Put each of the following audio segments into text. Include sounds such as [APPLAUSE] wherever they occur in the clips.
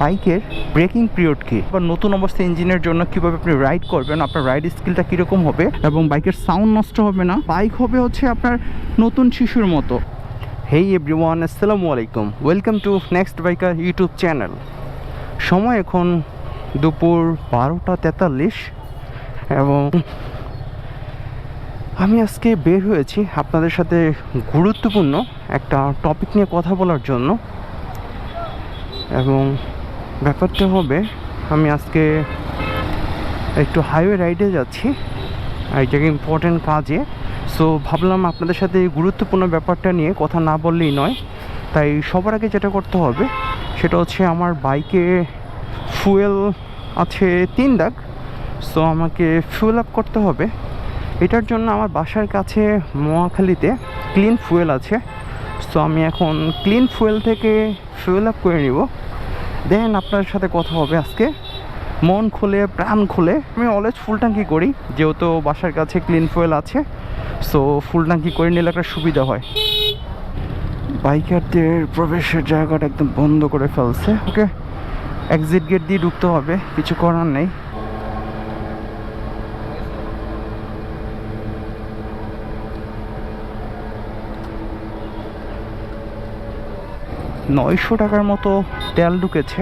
বাইকের breaking period কি? বা নতুন অবস্থা ইঞ্জিনের জন্য কীভাবে আপনি রাইড করবেন? আপনার রাইড স্কিলটা কীরকম হবে? এবং বাইকের সাউন্ড নষ্ট হবে না? বাইক হবে হচ্ছে আপনার নতুন শিশুর মতো। হেই এভরিওয়ান আসসালামু আলাইকুম। Welcome to next biker YouTube channel সময় এখন দুপুর বারোটা তেতাল্লিশ এবং আমি আজকে বের হয়েছি আপনাদের সাথে গুরুত্বপূর্ণ একটা টপিক নিয়ে কথা বলার জন্য। এবং ব্যাপারটা হবে, আমি আজকে একটু হাইওয়ে রাইডে যাচ্ছি। এক জায়গায় ইম্পর্ট্যান্ট কাজে। সো ভাবলাম আপনাদের সাথে এই গুরুত্বপূর্ণ ব্যাপারটা নিয়ে কথা না বললেই নয়। তাই সবার আগে যেটা করতে হবে, সেটা হচ্ছে আমার বাইকে ফুয়েল আছে তিন দাগ। সো আমাকে ফুয়েল আপ করতে হবে। এটার জন্য আমার বাসার কাছে মহাখালীতে ক্লিন ফুয়েল আছে। সো আমি এখন ক্লিন ফুয়েল থেকে ফুয়েল আপ করে নিব। দেন আপনার সাথে কথা হবে আজকে। মন খুলে, প্রাণ খুলে। আমি অলওয়েজ ফুল ট্যাঙ্কি করি, যেহেতু বাসার কাছে ক্লিন ফুয়েল আছে সো ফুল ট্যাঙ্কি করে নিলে একটা সুবিধা হয়। বাইকারদের প্রবেশের জায়গাটা একদম বন্ধ করে ফেলছে। ওকে এক্সিট গেট দিয়ে ঢুকতে হবে, কিছু করার নেই। নয়শো টাকার মতো তেল ঢুকেছে।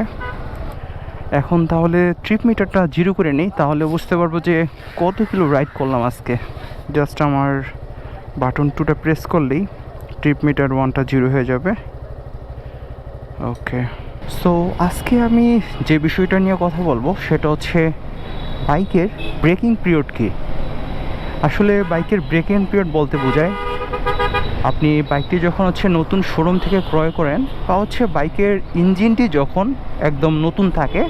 এখন তাহলে ট্রিপ মিটারটা জিরো করে নিই, তাহলে বুঝতে পারব যে কত কিলো রাইড করলাম আজকে। জাস্ট আমার বাটন টুটা প্রেস করলেই ট্রিপ মিটার ওয়ানটা জিরো হয়ে যাবে। ওকে সো আজকে আমি যে বিষয়টা নিয়ে কথা বলব, সেটা হচ্ছে বাইকের ব্রেকিং পিরিয়ড কী? আসলে বাইকের ব্রেকিং পিরিয়ড বলতে বোঝায় আপনি বাইকটি যখন হচ্ছে নতুন শোরুম থেকে ক্রয় করেন বা হচ্ছে বাইকের ইঞ্জিনটি যখন একদম নতুন থাকে,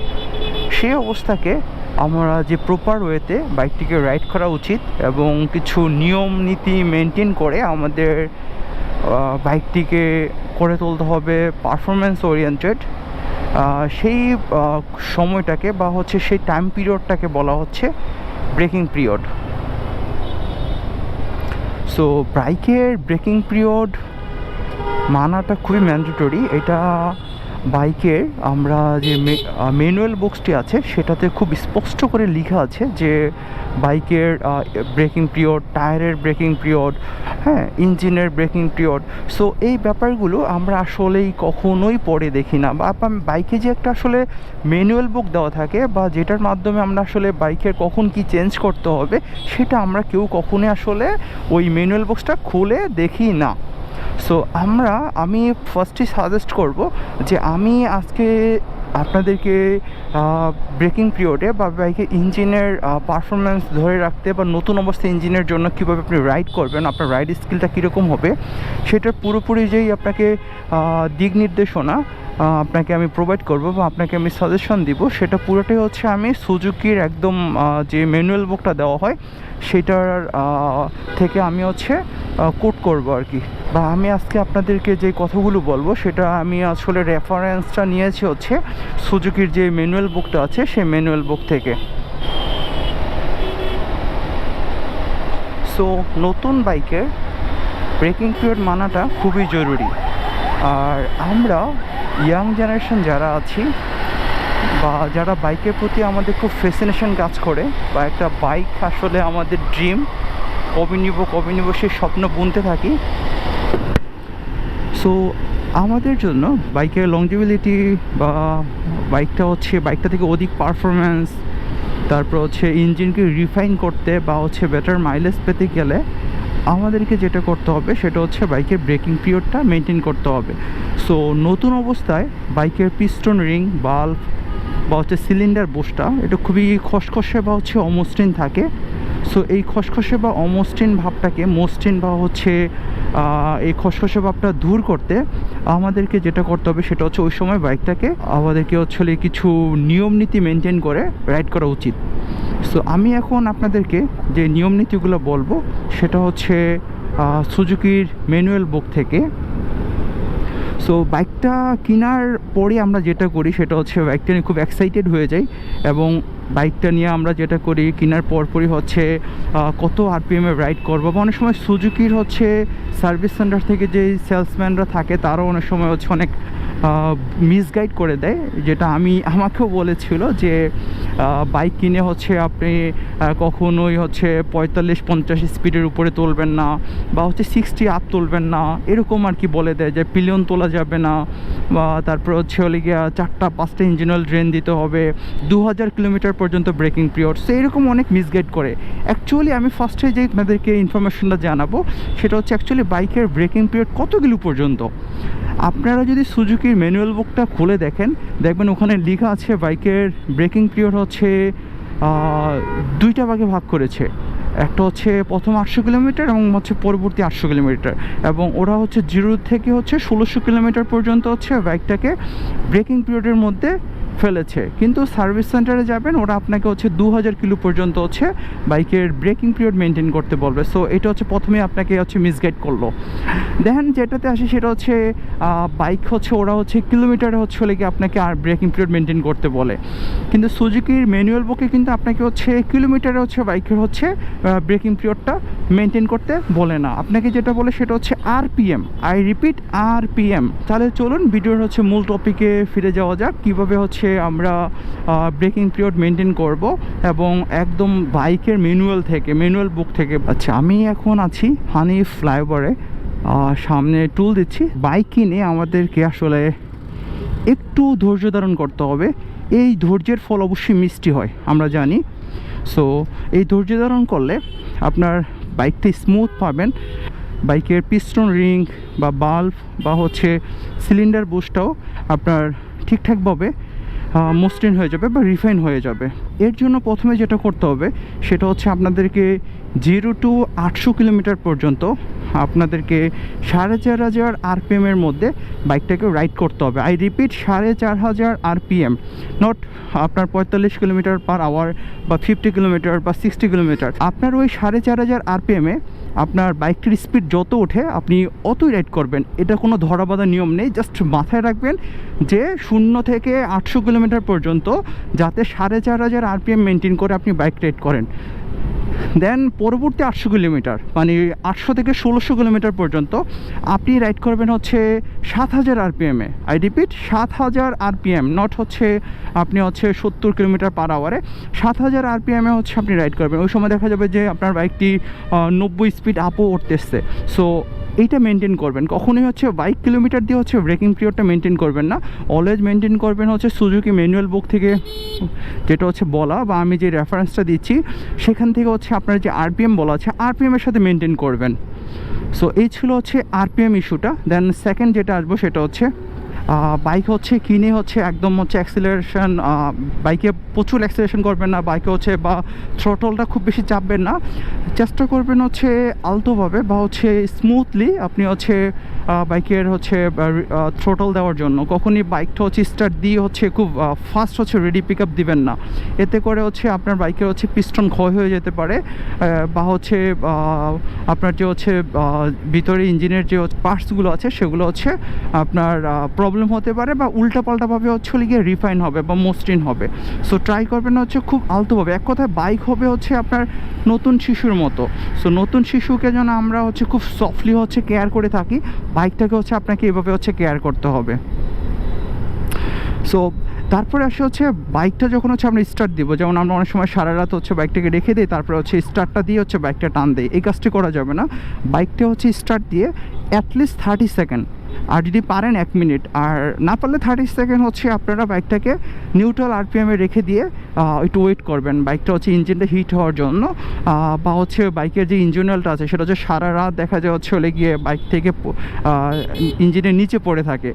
সেই অবস্থাকে আমরা যে প্রপার ওয়েতে বাইকটিকে রাইড করা উচিত এবং কিছু নিয়ম, নীতি মেনটেন করে আমাদের বাইকটিকে করে তুলতে হবে পারফরমেন্স ওরিয়েন্টেড সেই সময়টাকে বা হচ্ছে সেই টাইম পিরিয়ডটাকে বলা হচ্ছে ব্রেকিং পিরিয়ড সো বাইকের ব্রেকিং পিরিয়ড মানাটা খুবই ম্যান্ডেটরি এটা বাইকের আমরা যে ম্যানুয়াল বুকসটি আছে, সেটাতে খুব স্পষ্ট করে লেখা আছে যে বাইকের ব্রেকিং পিরিয়ড টায়ারের ব্রেকিং পিরিয়ড হ্যাঁ ইঞ্জিনের ব্রেকিং পিরিয়ড সো এই ব্যাপারগুলো আমরা আসলেই কখনোই পড়ে দেখি না। বা বাইকে যে একটা আসলে ম্যানুয়াল বুক দেওয়া থাকে বা, যেটার মাধ্যমে আমরা আসলে বাইকের কখন কি চেঞ্জ করতে হবে, সেটা আমরা কেউ কখনোই আসলে ওই ম্যানুয়াল বুকসটা খুলে দেখি না। সো আমরা আমি ফার্স্টই সাজেস্ট করব যে আমি আজকে আপনাদেরকে ব্রেকিং পিরিয়ডে বা বাইকের ইঞ্জিনের পারফরমেন্স ধরে রাখতে বা নতুন অবস্থা ইঞ্জিনের জন্য কীভাবে আপনি রাইড করবেন, আপনার রাইড স্কিলটা কীরকম হবে, সেটার পুরোপুরি যেই আপনাকে দিক নির্দেশনা আপনাকে আমি প্রোভাইড করব বা আপনাকে আমি সাজেশন দিব, সেটা পুরোটাই হচ্ছে আমি সুজুকির একদম যে ম্যানুয়াল বুকটা দেওয়া হয়, সেটার থেকে আমি হচ্ছে কোট করব আর কি। বা আমি আজকে আপনাদেরকে যে কথাগুলো বলব, সেটা আমি আসলে রেফারেন্সটা নিয়েছি হচ্ছে সুজুকির যে ম্যানুয়াল বুকটা আছে, সেই ম্যানুয়াল বুক থেকে। সো নতুন বাইকের ব্রেকিং পিরিয়ড মানাটা খুবই জরুরি। আর আমরা ইয়াং জেনারেশন যারা আছি, বা যারা বাইকের প্রতি আমাদের খুব ফেসিনেশন কাজ করে, বা একটা বাইক আসলে আমাদের ড্রিম কবে নিব কবে নিব সেই স্বপ্ন বুনতে থাকি। সো আমাদের জন্য বাইকের লংজিবিলিটি বা বাইকটা হচ্ছে, বাইকটা থেকে অধিক পারফরমেন্স তারপর হচ্ছে ইঞ্জিনকে রিফাইন করতে বা হচ্ছে বেটার মাইলেজ পেতে গেলে আমাদেরকে যেটা করতে হবে সেটা হচ্ছে বাইকের ব্রেকিং পিরিয়ডটা মেনটেন করতে হবে। সো নতুন অবস্থায় বাইকের পিস্টন রিং বাল্ব বা হচ্ছে সিলিন্ডার বোসটা এটা খুবই খসখসে বা হচ্ছে অমসৃণ থাকে। সো এই খসখসে বা অমসৃণ ভাবটাকে মসৃণ বা হচ্ছে এই খসখসে ভাবটা দূর করতে আমাদেরকে যেটা করতে হবে সেটা হচ্ছে ওই সময় বাইকটাকে আমাদেরকে হচ্ছে কিছু নিয়ম নীতি মেনটেন করে রাইড করা উচিত। সো আমি এখন আপনাদেরকে যে নিয়ম নীতিগুলো বলব, সেটা হচ্ছে সুজুকির ম্যানুয়াল বুক থেকে সো বাইকটা কেনার পরে আমরা যেটা করি সেটা হচ্ছে বাইকটা নিয়ে খুব এক্সাইটেড হয়ে যাই এবং বাইকটা নিয়ে আমরা যেটা করি কেনার পরপরই হচ্ছে কত আরপিএমে রাইড করব বা অনেক সময় সুজুকির হচ্ছে সার্ভিস সেন্টার থেকে যে সেলসম্যানরা থাকে তারও অনেক সময় হচ্ছে অনেক মিসগাইড করে দেয়, যেটা আমি, আমাকেও বলেছিল যে বাইক কিনে হচ্ছে আপনি কখনোই হচ্ছে পঁয়তাল্লিশ, পঞ্চাশ স্পিডের উপরে তুলবেন না বা হচ্ছে সিক্সটি আপ তুলবেন না। এরকম আর কি বলে দেয় যে পিলিয়ন তোলা যাবে না। বা তারপর হচ্ছে হলে গিয়া চারটা, পাঁচটা ইঞ্জিনাল ড্রেন দিতে হবে। দু হাজার কিলোমিটার পর্যন্ত ব্রেকিং পিরিয়ড সো এরকম অনেক মিসগাইড করে। অ্যাকচুয়ালি আমি ফার্স্টে যে আপনাদেরকে ইনফরমেশনটা জানাব, সেটা হচ্ছে অ্যাকচুয়ালি বাইকের ব্রেকিং পিরিয়ড কতগুলো পর্যন্ত? আপনারা যদি সুজুকির ম্যানুয়াল বুকটা খুলে দেখেন। দেখবেন ওখানে লেখা আছে বাইকের ব্রেকিং পিরিয়ড হচ্ছে দুইটা ভাগে ভাগ করেছে। একটা হচ্ছে প্রথম আটশো কিলোমিটার এবং হচ্ছে পরবর্তী আটশো কিলোমিটার। এবং ওরা হচ্ছে জিরো থেকে হচ্ছে ষোলোশো কিলোমিটার পর্যন্ত হচ্ছে বাইকটাকে ব্রেকিং পিরিয়ডের মধ্যে ফেলেছে। কিন্তু সার্ভিস সেন্টারে যাবেন, ওরা আপনাকে হচ্ছে দু হাজার কিলো পর্যন্ত হচ্ছে বাইকের ব্রেকিং পিরিয়ড মেনটেন করতে বলবে। সো, এটা হচ্ছে প্রথমে আপনাকে হচ্ছে মিসগাইড করল। দেখেন যেটাতে আসে সেটা হচ্ছে বাইক হচ্ছে, ওরা হচ্ছে কিলোমিটারে হচ্ছে কি আপনাকে আর ব্রেকিং পিরিয়ড মেনটেন করতে বলে। কিন্তু সুজুকির ম্যানুয়াল বুকে কিন্তু আপনাকে হচ্ছে কিলোমিটারে হচ্ছে বাইকের হচ্ছে ব্রেকিং পিরিয়ডটা মেনটেন করতে বলে না। আপনাকে যেটা বলে সেটা হচ্ছে আর আরপিএম। আই রিপিট আর আরপিএম। তাহলে চলুন, ভিডিওর হচ্ছে মূল টপিকে ফিরে যাওয়া যাক। কীভাবে হচ্ছে আমরা ব্রেকিং পিরিয়ড মেনটেন করব এবং একদম বাইকের ম্যানুয়াল থেকে ম্যানুয়াল বুক থেকে আচ্ছা আমি এখন আছি হানি ফ্লাইওভারে সামনে টুল দিচ্ছি। বাইক কিনে আমাদেরকে আসলে একটু ধৈর্য ধারণ করতে হবে। এই ধৈর্যের ফল অবশ্যই মিষ্টি হয়, আমরা জানি। সো এই ধৈর্য ধারণ করলে আপনার বাইকটা স্মুথ পাবেন। বাইকের পিস্টন রিং বা বাল্ব বা হচ্ছে সিলিন্ডার বুস্টটাও আপনার ঠিকঠাকভাবে মসৃণ হয়ে যাবে বা রিফাইন হয়ে যাবে। এর জন্য প্রথমে যেটা করতে হবে, সেটা হচ্ছে আপনাদেরকে জিরো টু আটশো কিলোমিটার পর্যন্ত আপনাদেরকে সাড়ে চার হাজার আরপিএমের মধ্যে বাইকটাকে রাইড করতে হবে। আই রিপিট সাড়ে চার হাজার আরপিএম। নট আপনার পঁয়তাল্লিশ কিলোমিটার পার আওয়ার বা ফিফটি কিলোমিটার বা সিক্সটি কিলোমিটার। আপনার ওই সাড়ে চার হাজার আরপিএমে আপনার বাইকটির স্পিড যত ওঠে, আপনি অতই রাইড করবেন। এটা কোনো ধরাবাধা নিয়ম নেই। জাস্ট মাথায় রাখবেন যে শূন্য থেকে আটশো কিলোমিটার পর্যন্ত যাতে সাড়ে চার হাজার আরপিএম মেনটেন করে আপনি বাইক রাইড করেন। দেন পরবর্তী আটশো কিলোমিটার মানে আটশো থেকে ষোলোশো কিলোমিটার পর্যন্ত আপনি রাইড করবেন হচ্ছে সাত হাজার আরপিএমে আই রিপিট সাত হাজার আরপিএম নট হচ্ছে আপনি হচ্ছে সত্তর কিলোমিটার পার আওয়ারে সাত হাজার আরপিএমে হচ্ছে আপনি রাইড করবেন। ওই সময় দেখা যাবে যে আপনার বাইকটি নব্বই স্পিড আপও উঠতেছে। সো এইটা মেনটেন করবেন। কখনোই হচ্ছে বাইক কিলোমিটার দিয়ে হচ্ছে ব্রেকিং পিরিয়ডটা মেনটেন করবেন না। অলওয়েজ মেনটেন করবেন হচ্ছে সুজুকি ম্যানুয়াল বুক থেকে, যেটা হচ্ছে বলা বা আমি যে রেফারেন্সটা দিচ্ছি, সেখান থেকে হচ্ছে আপনার যে আরপিএম বলা আছে আরপিএমের সাথে মেনটেন করবেন। সো এই ছিল হচ্ছে আরপিএম ইস্যুটা দেন সেকেন্ড যেটা আসব সেটা হচ্ছে বাইক হচ্ছে, কিনে হচ্ছে, একদম হচ্ছে অ্যাক্সিলারেশন বাইকে প্রচুর অ্যাক্সিলারেশন করবেন না বাইকে হচ্ছে বা থ্রোটলটা খুব বেশি চাপবেন না। চেষ্টা করবেন হচ্ছে আলতোভাবে বা হচ্ছে স্মুথলি আপনি হচ্ছে বাইকের হচ্ছে থ্রোটল দেওয়ার জন্য। কখনই বাইকটা হচ্ছে স্টার্ট দিয়ে হচ্ছে খুব ফাস্ট হচ্ছে রেডি পিক আপ দিবেন না। এতে করে হচ্ছে আপনার বাইকের হচ্ছে পিস্টন ক্ষয় হয়ে যেতে পারে বা হচ্ছে আপনার যে হচ্ছে ভিতরে ইঞ্জিনের যে পার্টসগুলো আছে, সেগুলো হচ্ছে আপনার প্রবলেম হতে পারে বা উল্টাপাল্টাভাবে হচ্ছে গিয়ে রিফাইন হবে বা মসৃণ হবে। সো ট্রাই করবেন হচ্ছে খুব আলতোভাবে। এক কথায় বাইক হবে হচ্ছে আপনার নতুন শিশুর মতো। সো নতুন শিশুকে যেন আমরা হচ্ছে খুব সফটলি হচ্ছে কেয়ার করে থাকি বাইকটাকে হচ্ছে আপনাকে এভাবে হচ্ছে কেয়ার করতে হবে। সো তারপরে আসে হচ্ছে বাইকটা যখন হচ্ছে আমরা স্টার্ট দিব, যেমন আমরা অনেক সময় সারা রাত হচ্ছে বাইকটাকে রেখে দিই, তারপরে হচ্ছে স্টার্টটা দিয়ে হচ্ছে বাইকটা টান দেয় এই কাজটি করা যাবে না। বাইকটা হচ্ছে স্টার্ট দিয়ে অ্যাটলিস্ট থার্টি সেকেন্ড আর যদি পারেন এক মিনিট, আর না পারলে থার্টি সেকেন্ড হচ্ছে আপনারা বাইকটাকে নিউট্রাল আরপিএমে রেখে দিয়ে একটু ওয়েট করবেন। বাইকটা হচ্ছে ইঞ্জিনটা হিট হওয়ার জন্য বা হচ্ছে বাইকের যে ইঞ্জিনিয়ালটা আছে, সেটা হচ্ছে সারা রাত দেখা যায় হচ্ছে হলে গিয়ে বাইক থেকে ইঞ্জিনের নিচে পড়ে থাকে।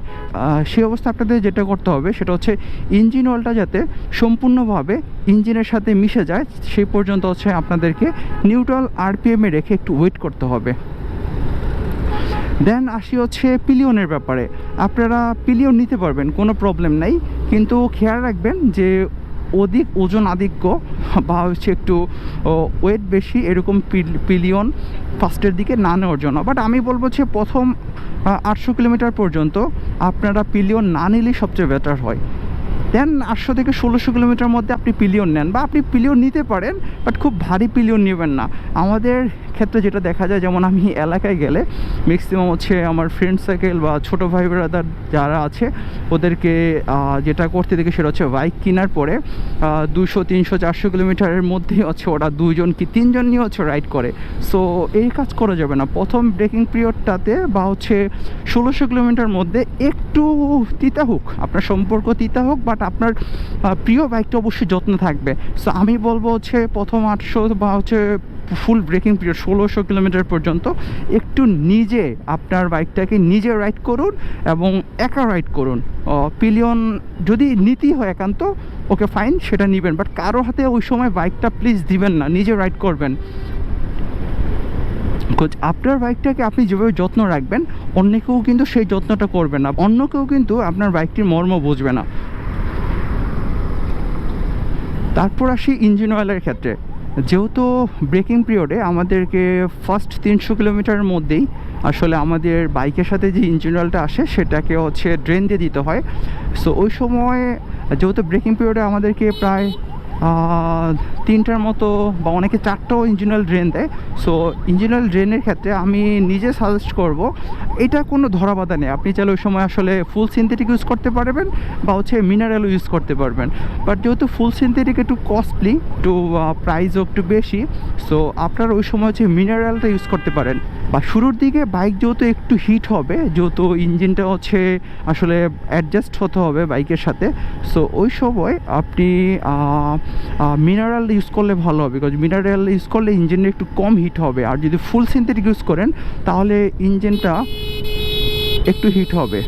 সেই অবস্থা আপনাদের যেটা করতে হবে, সেটা হচ্ছে ইঞ্জিন অয়েলটা যাতে সম্পূর্ণভাবে ইঞ্জিনের সাথে মিশে যায় সেই পর্যন্ত হচ্ছে আপনাদেরকে নিউট্রাল আরপিএমে রেখে একটু ওয়েট করতে হবে। দেন আসি হচ্ছে পিলিয়নের ব্যাপারে। আপনারা পিলিয়ন নিতে পারবেন, কোনো প্রবলেম নাই। কিন্তু খেয়াল রাখবেন যে অধিক ওজন আধিক্য বা হচ্ছে একটু ওয়েট বেশি এরকম পিলিয়ন ফার্স্টের দিকে না নেওয়ার জন্য। বাট আমি বলব যে প্রথম আটশো কিলোমিটার পর্যন্ত আপনারা পিলিয়ন না নিলেই সবচেয়ে বেটার হয়। দেন আটশো থেকে ষোলোশো কিলোমিটার মধ্যে আপনি পিলিয়ন নেন বা আপনি পিলিয়ন নিতে পারেন বাট খুব ভারী পিলিয়ন নেবেন না। আমাদের ক্ষেত্রে যেটা দেখা যায়, যেমন আমি এলাকায় গেলে ম্যাক্সিমাম হচ্ছে আমার ফ্রেন্ড সার্কেল বা ছোটো ভাই ব্রাদার যারা আছে, ওদেরকে যেটা করতে দেখি সেটা হচ্ছে বাইক কেনার পরে দুশো, তিনশো, চারশো কিলোমিটারের মধ্যেই হচ্ছে ওরা দুজন কি তিনজন নিয়ে হচ্ছে রাইড করে। সো এই কাজ করা যাবে না। প্রথম ব্রেকিং পিরিয়ডটাতে বা হচ্ছে ষোলোশো কিলোমিটার মধ্যে একটু তিতা হোক আপনার সম্পর্ক তিতা হোক বাট আপনার প্রিয় বাইকটা অবশ্যই যত্ন থাকবে। সো আমি বলব হচ্ছে প্রথম আটশো বা হচ্ছে ফুল ব্রেকিং পিরিয়ড ষোলোশো কিলোমিটার পর্যন্ত একটু নিজে আপনার বাইকটাকে নিজে রাইড করুন এবং একা রাইড করুন। পিলিয়ন যদি নীতি হয় একান্ত, ওকে ফাইন সেটা নেবেন। বাট কারও হাতে ওই সময় বাইকটা প্লিজ দিবেন না, নিজে রাইড করবেন। কোচ আপনার বাইকটাকে আপনি যেভাবে যত্ন রাখবেন অন্য কেউ কিন্তু সেই যত্নটা করবে না। অন্য কেউ কিন্তু আপনার বাইকটির মর্ম বুঝবে না। তারপর আসি ইঞ্জিন অয়েলের ক্ষেত্রে। যেহেতু ব্রেকিং পিরিয়ডে আমাদেরকে ফার্স্ট তিনশো কিলোমিটারের মধ্যেই আসলে আমাদের বাইকের সাথে যে ইঞ্জিন অয়েলটা আসে, সেটাকে হচ্ছে ড্রেন দিয়ে দিতে হয়। সো ওই সময় যেহেতু ব্রেকিং পিরিয়ডে আমাদেরকে প্রায় তিনটার মতো বা অনেকে চারটাও ইঞ্জিনিয়াল ড্রেন দেয়। সো ইঞ্জিনাল ড্রেনের ক্ষেত্রে আমি নিজে সাজেস্ট করব, এটা কোনো ধরাবাধা নেই। আপনি চাইলে ওই সময় আসলে ফুল সিনথেটিক ইউজ করতে পারবেন বা হচ্ছে মিনারেলও ইউজ করতে পারবেন। বাট যেহেতু ফুল সিনথেটিক একটু কস্টলি একটু প্রাইসও একটু বেশি সো আপনারা ওই সময় হচ্ছে মিনারেলটা ইউজ করতে পারেন। বা শুরুর দিকে বাইক যেহেতু একটু হিট হবে, যেহেতু ইঞ্জিনটা হচ্ছে আসলে অ্যাডজাস্ট হতে হবে বাইকের সাথে সো ওই সময় আপনি মিনারেল ইউজ করলে ভালো হবে বিকজ মিনারেল ইউজ করলে ইঞ্জিনটা একটু কম হিট হবে, আর যদি ফুল সিনথেটিক ইউজ করেন, তাহলে ইঞ্জিনটা একটু হিট হবে।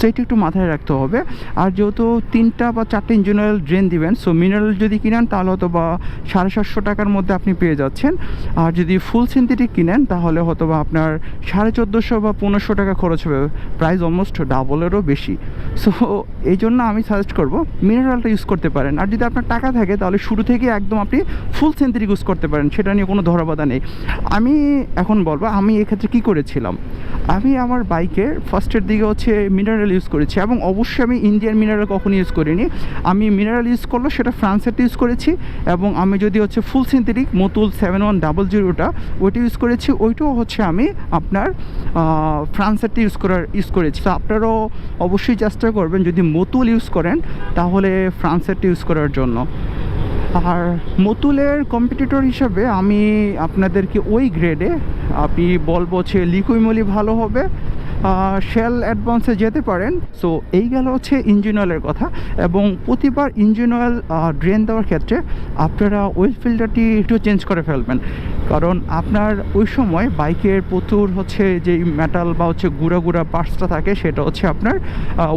সেইটা একটু মাথায় রাখতে হবে। আর যেহেতু তিনটা বা চারটে ইঞ্জিনিয়াল ড্রেন দিবেন সো মিনারেল যদি কিনেন তাহলে হয়তো বা সাড়ে সাতশো টাকার মধ্যে আপনি পেয়ে যাচ্ছেন। আর যদি ফুল সিনথেটিক কিনেন, তাহলে হয়তো বা আপনার সাড়ে চোদ্দোশো বা পনেরোশো টাকা খরচ হবে। প্রাইস অলমোস্ট ডাবলেরও বেশি। সো এই জন্য আমি সাজেস্ট করব মিনারেলটা ইউজ করতে পারেন। আর যদি আপনার টাকা থাকে, তাহলে শুরু থেকে একদম আপনি ফুল সিনথেটিক ইউজ করতে পারেন, সেটা নিয়ে কোনো ধরাবাধা নেই। আমি এখন বলব, আমি এক্ষেত্রে কী করেছিলাম? আমি আমার বাইকের ফার্স্টের দিকে হচ্ছে মিনারেল ইউজ করেছি এবং অবশ্যই আমি ইন্ডিয়ান মিনারেল কখনো ইউজ করিনি। আমি মিনারেল ইউজ করল সেটা ফ্রান্সেরটা ইউজ করেছি এবং আমি যদি হচ্ছে full synthetic Motul seven one double জিরোটা ওইটা ইউজ করেছি, ওইটাও হচ্ছে আমি আপনার ফ্রান্সেরটা ইউজ করার ইউজ করেছি। তো আপনারাও অবশ্যই চেষ্টা করবেন যদি মতুল ইউজ করেন, তাহলে ফ্রান্সেরটা ইউজ করার জন্য। আর মতুলের কম্পিটিটর হিসাবে আমি আপনাদেরকে ওই গ্রেডে আপনি বলব হচ্ছে লিকুইমলি ভালো হবে। শেল অ্যাডভান্সে যেতে পারেন। সো এই গেল হচ্ছে ইঞ্জিন অয়েলের কথা। এবং প্রতিবার ইঞ্জিন অয়েল ড্রেন দেওয়ার ক্ষেত্রে আপনারা ওয়েল ফিল্টারটি একটু চেঞ্জ করে ফেলবেন। কারণ আপনার ওই সময় বাইকের প্রচুর হচ্ছে যেই মেটাল বা হচ্ছে গুঁড়া গুঁড়া পার্টসটা থাকে, সেটা হচ্ছে আপনার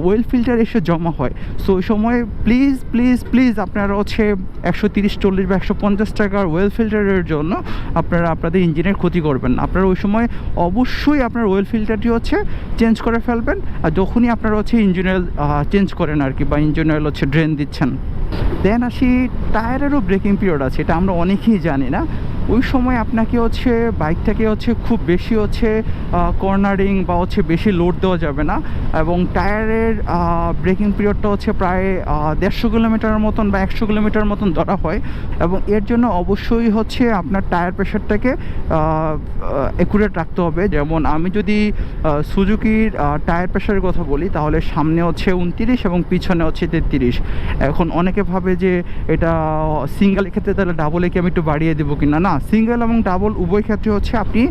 ওয়েল ফিল্টার এসে জমা হয়। সো ওই সময় প্লিজ প্লিজ প্লিজ আপনারা হচ্ছে একশো তিরিশ, চল্লিশ বা একশো পঞ্চাশ টাকার ওয়েল ফিল্টারের জন্য আপনারা আপনাদের ইঞ্জিনের ক্ষতি করবেন আপনারা ওই সময় অবশ্যই আপনার ওয়েল ফিল্টারটি হচ্ছে চেঞ্জ করে ফেলবেন, আর যখনই আপনারা হচ্ছে ইঞ্জিন অয়েল চেঞ্জ করেন আর কি বা ইঞ্জিন অয়েল হচ্ছে ড্রেন দিচ্ছেন। দেন আসি টায়ারেরও ব্রেকিং পিরিয়ড আছে, এটা আমরা অনেকেই জানি না ওই সময় আপনাকে হচ্ছে বাইকটাকে হচ্ছে খুব বেশি হচ্ছে কর্নারিং বা হচ্ছে বেশি লোড দেওয়া যাবে না এবং টায়ারের ব্রেকিং পিরিয়ডটা হচ্ছে প্রায় দেড়শো কিলোমিটার মতন বা একশো কিলোমিটার মতন ধরা হয় এবং এর জন্য অবশ্যই হচ্ছে আপনার টায়ার প্রেশারটাকে একুরেট রাখতে হবে। যেমন আমি যদি সুজুকির টায়ার প্রেশারের কথা বলি, তাহলে সামনে হচ্ছে উনতিরিশ এবং পিছনে হচ্ছে তেত্রিশ। এখন অনেকে ভাবে যে এটা সিঙ্গেলের ক্ষেত্রে তাহলে ডাবলে কি আমি একটু বাড়িয়ে দেবো কিনা? না সিঙ্গেল এবং ডাবল উভয় ক্ষেত্রে হচ্ছে আপনি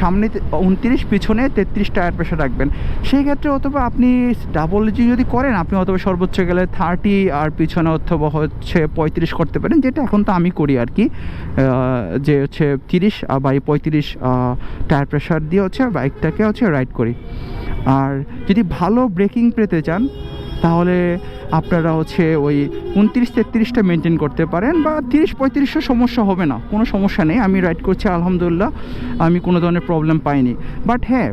সামনে উনত্রিশ, পিছনে তেত্রিশ টায়ার প্রেশার রাখবেন। সেই ক্ষেত্রে অথবা আপনি ডাবল যদি করেন, আপনি অথবা সর্বোচ্চ গেলে থার্টি আর পিছনে অথবা হচ্ছে পঁয়ত্রিশ করতে পারেন, যেটা এখন তো আমি করি আর কি। যে হচ্ছে তিরিশ বা পঁয়ত্রিশ টায়ার প্রেশার দিয়ে হচ্ছে বাইকটাকে হচ্ছে রাইড করি। আর যদি ভালো ব্রেকিং পেতে চান তাহলে আপনারা হচ্ছে ওই উনত্রিশ তেত্রিশটা মেনটেন করতে পারেন বা তিরিশ পঁয়ত্রিশটা সমস্যা হবে না, কোনো সমস্যা নেই। আমি রাইড করছি, আলহামদুলিল্লাহ, আমি কোনো ধরনের প্রবলেম পাইনি। বাট হ্যাঁ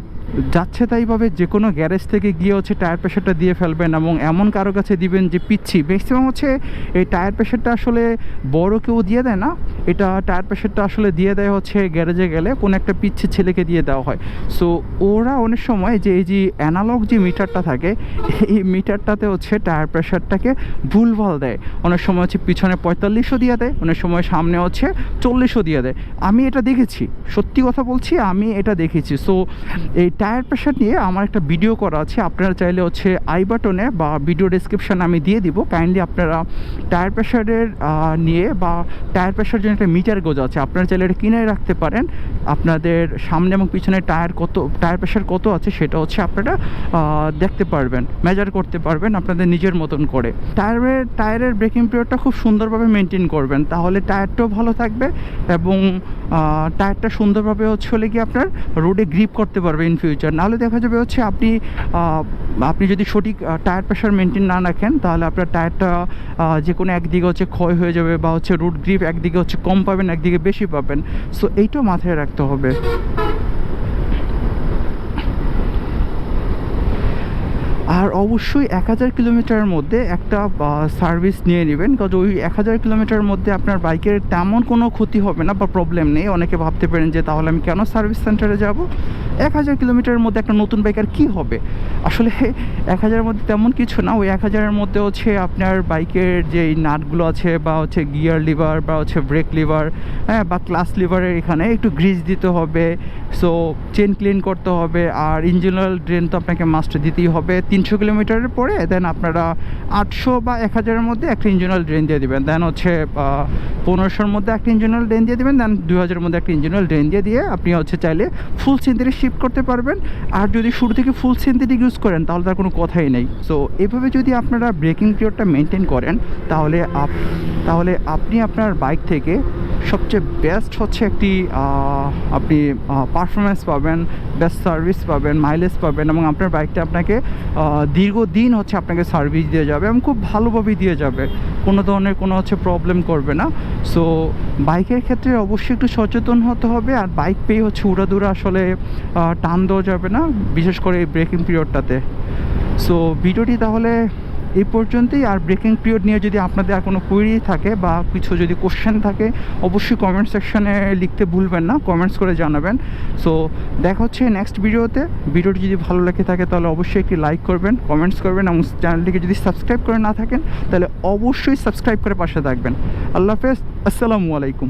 যাচ্ছে তাইভাবে যে কোনো গ্যারেজ থেকে গিয়ে হচ্ছে টায়ার প্রেশারটা দিয়ে ফেলবেন এবং এমন কারও কাছে দিবেন যে পিচ্ছি। ম্যাক্সিমাম হচ্ছে এই টায়ার প্রেশারটা আসলে বড় কেউ দিয়ে দেয় না। এটা টায়ার প্রেশারটা আসলে দিয়ে দেয় হচ্ছে গ্যারেজে গেলে কোনো একটা পিচ্ছি ছেলেকে দিয়ে দেওয়া হয়। সো ওরা অনেক সময় যে এই যে অ্যানালগ যে মিটারটা থাকে, [LAUGHS] এই মিটারটাতে হচ্ছে টায়ার প্রেশারটাকে ভুলভাল দেয়। অনেক সময় হচ্ছে পিছনে পঁয়তাল্লিশও দিয়ে দেয়, অনেক সময় সামনে হচ্ছে চল্লিশও দিয়ে দেয়। আমি এটা দেখেছি, সত্যি কথা বলছি, আমি এটা দেখেছি। সো এই টায়ার প্রেশার নিয়ে আমার একটা ভিডিও করা আছে। আপনারা চাইলে হচ্ছে আই বাটনে বা ভিডিও ডিসক্রিপশানে আমি দিয়ে দিব। কাইন্ডলি আপনারা টায়ার প্রেশারের নিয়ে বা টায়ার প্রেশার জন্য একটা মিটার গোজ আছে। আপনারা চাইলে এটা কিনে রাখতে পারেন। আপনাদের সামনে এবং পিছনে টায়ার কত টায়ার প্রেশার কত আছে সেটা হচ্ছে আপনারা দেখতে পারবেন মেজার করতে পারবেন আপনাদের নিজের মতন করে। টায়ারের টায়ারের ব্রেকিং পিরিয়ডটা খুব সুন্দরভাবে মেনটেন করবেন। তাহলে টায়ারটাও ভালো থাকবে এবং টায়ারটা সুন্দরভাবে হচ্ছে হলে কি আপনার রোডে গ্রিপ করতে পারবে ইন ফিউচার নাহলে দেখা যাবে হচ্ছে আপনি আপনি যদি সঠিক টায়ার প্রেশার মেনটেন না রাখেন, তাহলে আপনার টায়ারটা যে কোনো একদিকে হচ্ছে ক্ষয় হয়ে যাবে বা হচ্ছে রুট গ্রিপ একদিকে হচ্ছে কম পাবেন, একদিকে বেশি পাবেন। সো এইটাও মাথায় রাখতে হবে। আর অবশ্যই এক হাজার কিলোমিটারের মধ্যে একটা সার্ভিস নিয়ে নেবেন। কারণ ওই এক হাজার কিলোমিটারের মধ্যে আপনার বাইকের তেমন কোনো ক্ষতি হবে না বা প্রবলেম নেই। অনেকে ভাবতে পারেন যে, তাহলে আমি কেন সার্ভিস সেন্টারে যাব? এক হাজার কিলোমিটারের মধ্যে একটা নতুন বাইকের কী হবে? আসলে এক হাজারের মধ্যে তেমন কিছু না। ওই এক হাজারের মধ্যে হচ্ছে আপনার বাইকের যে নাটগুলো আছে বা হচ্ছে গিয়ার লিভার বা হচ্ছে ব্রেক লিভার হ্যাঁ বা ক্লাস লিভারের এখানে একটু গ্রিজ দিতে হবে। সো চেন ক্লিন করতে হবে। আর ইঞ্জিনাল ড্রেন তো আপনাকে মাস্ট দিতেই হবে। তিনশো কিলোমিটারের পরে দেন আপনারা আটশো বা এক হাজারের মধ্যে একটা ইঞ্জিনাল ড্রেন দিয়ে দেবেন। দেন হচ্ছে পনেরোশোর মধ্যে একটা ইঞ্জিনাল ড্রেন দিয়ে দেবেন দেন দু হাজারের মধ্যে একটা ইঞ্জিনাল ড্রেন দিয়ে দিয়ে আপনি হচ্ছে চাইলে ফুল সিনথেটিক শিফট করতে পারবেন। আর যদি শুরু থেকে ফুল সিনথেটিক ইউজ করেন, তাহলে তার কোনো কথাই নেই। সো এভাবে যদি আপনারা ব্রেকিং পিরিয়ডটা মেনটেন করেন, তাহলে আপ, তাহলে আপনি আপনার বাইক থেকে সবচেয়ে বেস্ট হচ্ছে একটি আপনি পারফরমেন্স পাবেন বেস্ট সার্ভিস পাবেন মাইলেজ পাবেন এবং আপনার বাইকটা আপনাকে দীর্ঘদিন হচ্ছে আপনাকে সার্ভিস দিয়ে যাবে এবং খুব ভালোভাবেই দিয়ে যাবে। কোনো ধরনের কোনো হচ্ছে প্রবলেম করবে না। সো বাইকের ক্ষেত্রে অবশ্যই একটু সচেতন হতে হবে আর বাইক পেয়ে হচ্ছে উড়াদুরা আসলে টান দেওয়া যাবে না, বিশেষ করে এই ব্রেকিং পিরিয়ডটাতে সো ভিডিওটি তাহলে এই পর্যন্তই। আর ব্রেকিং পিরিয়ড নিয়ে যদি আপনাদের আর কোনো কোয়েরি থাকে বা কিছু যদি কোশ্চেন থাকে, অবশ্যই কমেন্ট সেকশনে লিখতে ভুলবেন না কমেন্টস করে জানাবেন। সো দেখা হচ্ছে নেক্সট ভিডিওতে ভিডিওটি যদি ভালো লেগে থাকে, তাহলে অবশ্যই একটি লাইক করবেন কমেন্টস করবেন এবং চ্যানেলটিকে যদি সাবস্ক্রাইব করে না থাকেন, তাহলে অবশ্যই সাবস্ক্রাইব করে পাশে থাকবেন। আল্লাহ হাফেজ, আসসালামু আলাইকুম।